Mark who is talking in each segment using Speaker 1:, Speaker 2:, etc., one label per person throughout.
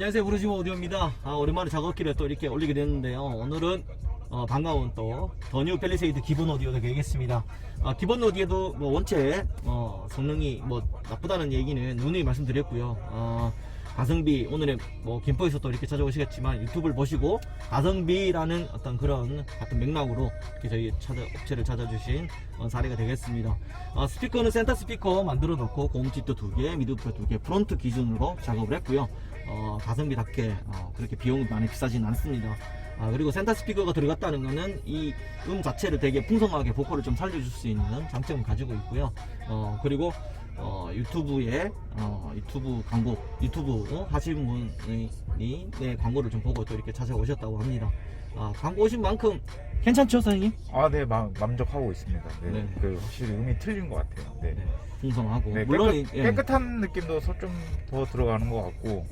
Speaker 1: 안녕하세요. 브루지모 오디오입니다. 아, 오랜만에 작업기를 또 이렇게 올리게 됐는데요. 오늘은 어, 반가운 또 더뉴 펠리세이드 기본 오디오도 되겠습니다. 아, 기본 오디오도 뭐 원체 어, 성능이 뭐 나쁘다는 얘기는 누누이 말씀드렸고요. 어, 가성비 오늘의 뭐 김포에서 또 이렇게 찾아오시겠지만 유튜브를 보시고 가성비라는 어떤 그런 같은 맥락으로 이렇게 저희 찾아, 업체를 찾아주신 어, 사례가 되겠습니다. 어, 스피커는 센터 스피커 만들어 놓고 고음집도 두 개 미드부터 두개 프론트 기준으로 작업을 했고요 어, 가성비답게 어, 그렇게 비용이 많이 비싸진 않습니다. 아, 그리고 센터 스피커가 들어갔다는 것은 이 음 자체를 되게 풍성하게 보컬을 좀 살려줄 수 있는 장점을 가지고 있고요. 어, 그리고 어, 유튜브에 어, 유튜브 광고 유튜브 어, 하시는 분이 내 광고를 좀 보고 또 이렇게 찾아오셨다고 합니다. 아, 광고 오신 만큼 괜찮죠, 사장님?
Speaker 2: 아, 네, 마, 만족하고 있습니다. 네,
Speaker 1: 네.
Speaker 2: 그 확실히 음이 틀린 것 같아요. 네.
Speaker 1: 네, 풍성하고
Speaker 2: 네,
Speaker 1: 물론
Speaker 2: 깨끗,
Speaker 1: 예.
Speaker 2: 깨끗한 느낌도 좀 더 들어가는 것 같고,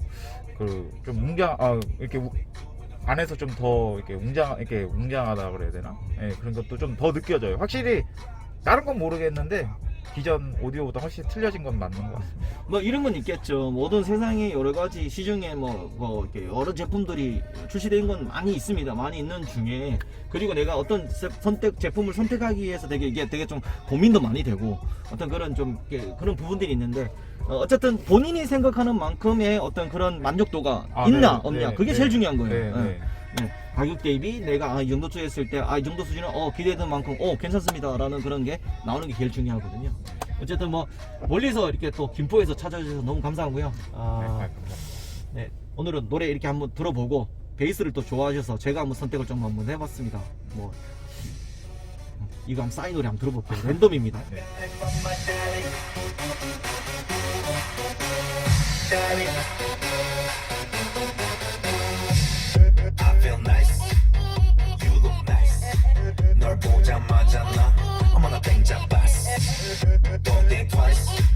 Speaker 2: 그좀 웅장, 아 이렇게 우- 안에서 좀 더 이렇게 웅장, 이렇게 웅장하다 그래야 되나? 예, 그런 것도 좀 더 느껴져요. 확실히 다른 건 모르겠는데 기존 오디오보다 훨씬 틀려진 건 맞는 것 같습니다.
Speaker 1: 뭐 이런 건 있겠죠. 모든 세상에 여러 가지 시중에 뭐, 뭐 이렇게 여러 제품들이 출시된 건 많이 있습니다. 많이 있는 중에 그리고 내가 어떤 세- 선택 제품을 선택하기 위해서 되게 이게 되게 좀 고민도 많이 되고 어떤 그런 좀 이렇게 그런 부분들이 있는데 어, 어쨌든 본인이 생각하는 만큼의 어떤 그런 만족도가
Speaker 2: 아,
Speaker 1: 있나
Speaker 2: 네,
Speaker 1: 없냐
Speaker 2: 네,
Speaker 1: 그게
Speaker 2: 네,
Speaker 1: 제일 중요한 거예요.
Speaker 2: 네,
Speaker 1: 예.
Speaker 2: 네.
Speaker 1: 네, 가격 대비 내가 아, 이 정도 투자했을 때 아 이 정도 수준은 어 기대했던 만큼 어 괜찮습니다라는 그런 게 나오는 게 제일 중요하거든요. 어쨌든 뭐 멀리서 이렇게 또 김포에서 찾아주셔서 너무 감사하고요.
Speaker 2: 네, 아,
Speaker 1: 아,
Speaker 2: 감사합니다.
Speaker 1: 네, 오늘은 노래 이렇게 한번 들어보고 베이스를 또 좋아하셔서 제가 한번 선택을 좀 한번 해봤습니다. 뭐 이거 한번 싸이 노래 한번 들어볼게요. 랜덤입니다.
Speaker 2: 네.
Speaker 3: Don't think twice.